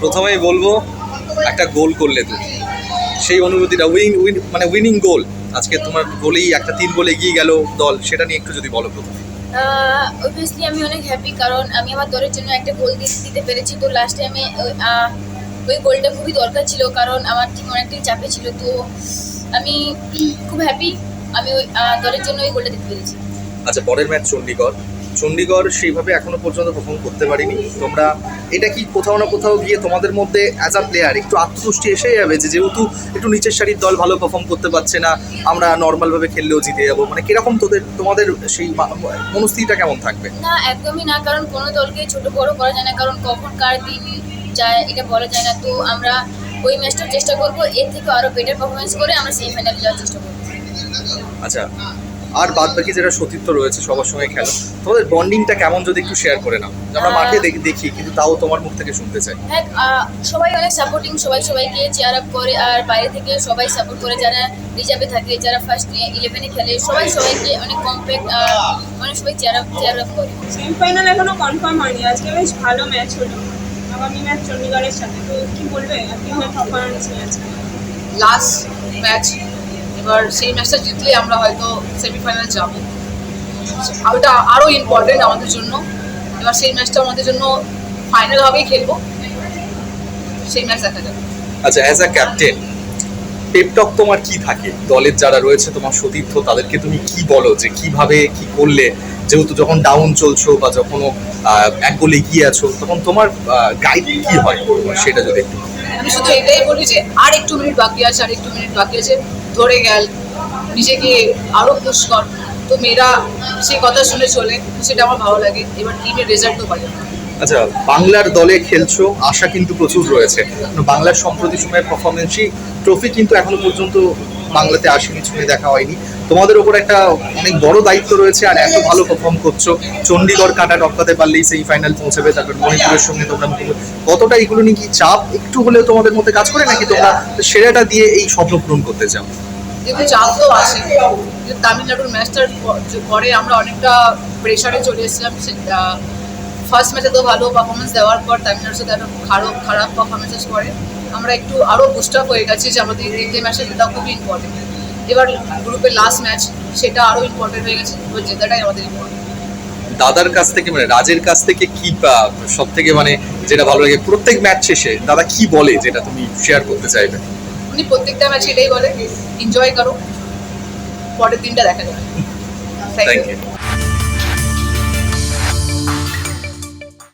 প্রথমেই বলব একটা গোল করলে তুমি। সেই অনুভূতিটা উইন উইন মানে উইনিং গোল আজকে তোমার গোলেই একটা তিন গোল এগিয়ে গেল দল সেটা নিয়ে একটু যদি বলো প্রথমে। অবভিয়াসলি আমি অনেক হ্যাপি কারণ আমি আমার দলের জন্য একটা গোল দিতে পেরেছি। তো লাস্টে আমি ওই, গোলটা খুবই দরকার ছিল কারণ আমার টিম অনেকটাই চাপে ছিল। তো আমি খুব হ্যাপি আমি ওই দলের জন্য ওই গোলটা দিতে পেরেছি। আচ্ছা পরের ম্যাচ চণ্ডীগড় চণ্ডীগড় সেইভাবে এখনও পর্যন্ত পারফর্ম করতে পারিনি। তোমরা এটা কি কোথাও না কোথাও গিয়ে তোমাদের মধ্যে অ্যাজ আ প্লেয়ার একটু আত্মতুষ্টি এসে যাবে যে যেহেতু একটু নিচের সারির দল ভালো পারফর্ম করতে পারছে না আমরা নর্মালভাবে খেললেও জিতে যাব। মানে কীরকম তোদের তোমাদের সেই মনস্থিতিটা কেমন থাকবে? না একদমই না কারণ কোনো দলকে ছোট বড় করা যায় না কারণ কখন কার দিন যায় এটা বলা যায় না। তো আমরা ওই ম্যাচটার চেষ্টা করব এর থেকে আরও বেটার পারফরমেন্স করে আমরা সেমিফাইনালে যাওয়ার চেষ্টা করব। আচ্ছা আর বাদ বাকি যারা সতীর্থ রয়েছে সবার সঙ্গে খেলো। তোমাদের বন্ডিংটা কেমন যদি একটু শেয়ার করে নাও। আমরা মাঠে দেখি- দেখি কিন্তু তাও তোমার মুখ থেকে শুনতে চাই। হ্যাঁ সবাই অনেক সাপোর্টিং সবাই সবাইকে চেয়ার আপ করে আর বাইরে থেকে সবাই সাপোর্ট করে যারা রিজার্ভে থাকে যারা ফার্স্ট ইলেভেনে খেলে সবাই সবাইকে অনেক কম্প্যাক্ট মানে সবাই চেয়ার আপ চেয়ার আপ করে। সেমিফাইনাল এখনও কনফার্ম হয়নি। আজকে বেশ ভালো ম্যাচ হলো। আগামী ম্যাচ চণ্ডীগড়ের সাথে। তো কি বলবে? আপনি পারফরমেন্স আজকে? লাস্ট ম্যাচ এবার সেই ম্যাচটা জিতলে আমরা হয়তো সেমিফাইনাল যাব। ওটা আরও ইম্পর্টেন্ট আমাদের জন্য। এবার সেই ম্যাচটা আমাদের জন্য ফাইনাল হবেই খেলব। সেই ম্যাচ দেখা যাবে। আচ্ছা অ্যাজ আ ক্যাপ্টেন পেপটক তোমার কি থাকে? দলের যারা রয়েছে তোমার সতীর্থ তাদেরকে তুমি কি বলো যে কীভাবে কি করলে? যেহেতু যখন ডাউন চলছো বা যখন এক গোল এগিয়ে আছো তখন তোমার গাইড কি হয়? সেটা যদি একটু আমি শুধু এটাই বলি যে আর একটু মিনিট বাকি আছে আর একটু মিনিট বাকি আছে। ধরে গেল, নিজেকে আরও পুশ কর তো মেয়েরা সেই কথা শুনে চলে, সেটা আমার ভালো লাগে। এবার টিমের রেজাল্টও পাই। আচ্ছা বাংলার দলে খেলছো, আশা কিন্তু প্রচুর রয়েছে। বাংলার সম্প্রতি সময়ের পারফরমেন্সই ট্রফি কিন্তু এখনও পর্যন্ত বাংলাতে আসেনি, ছুঁয়ে দেখা হয়নি। তোমাদের ওপর একটা অনেক বড় দায়িত্ব রয়েছে আর এত ভালো পারফর্ম করছ। চণ্ডীগড় কাটা টপকাতে পারলেই সেই ফাইনাল পৌঁছাবে, তারপর মণিপুরের সঙ্গে তোমরা মুখোমুখি। কতটা এগুলো নিয়ে কি চাপ? একটু হলেও তোমাদের মধ্যে কাজ করে নাকি তোমরা সেরাটা দিয়ে এই স্বপ্ন পূরণ করতে চাও? দেখুন চাপ তো যে তামিলনাড়ুর ম্যাচটার পরে আমরা অনেকটা প্রেশারে চলে এসেছিলাম ফার্স্ট ম্যাচে তো ভালো পারফরমেন্স দেওয়ার পর তামিলনাড়ুর সাথে একটা খারাপ খারাপ পারফরমেন্সেস করে আমরা একটু আরও বুস্ট আপ হয়ে গেছি যে আমাদের এই তিনটে ম্যাচে জেতা খুবই ইম্পর্টেন্ট এবার গ্রুপের লাস্ট ম্যাচ সেটা আরও ইম্পর্টেন্ট হয়ে গেছে। এবার জেতাটাই আমাদের ইম্পর্টেন্ট দাদার কাছ থেকে মানে রাজের কাছ থেকে কি সব থেকে মানে যেটা ভালো লাগে প্রত্যেক ম্যাচ শেষে দাদা কি বলে যেটা তুমি শেয়ার করতে চাইবে? উনি প্রত্যেকটা ম্যাচ এটাই বলে এনজয় করো। পরের দিনটা দেখা যাবে। Thank you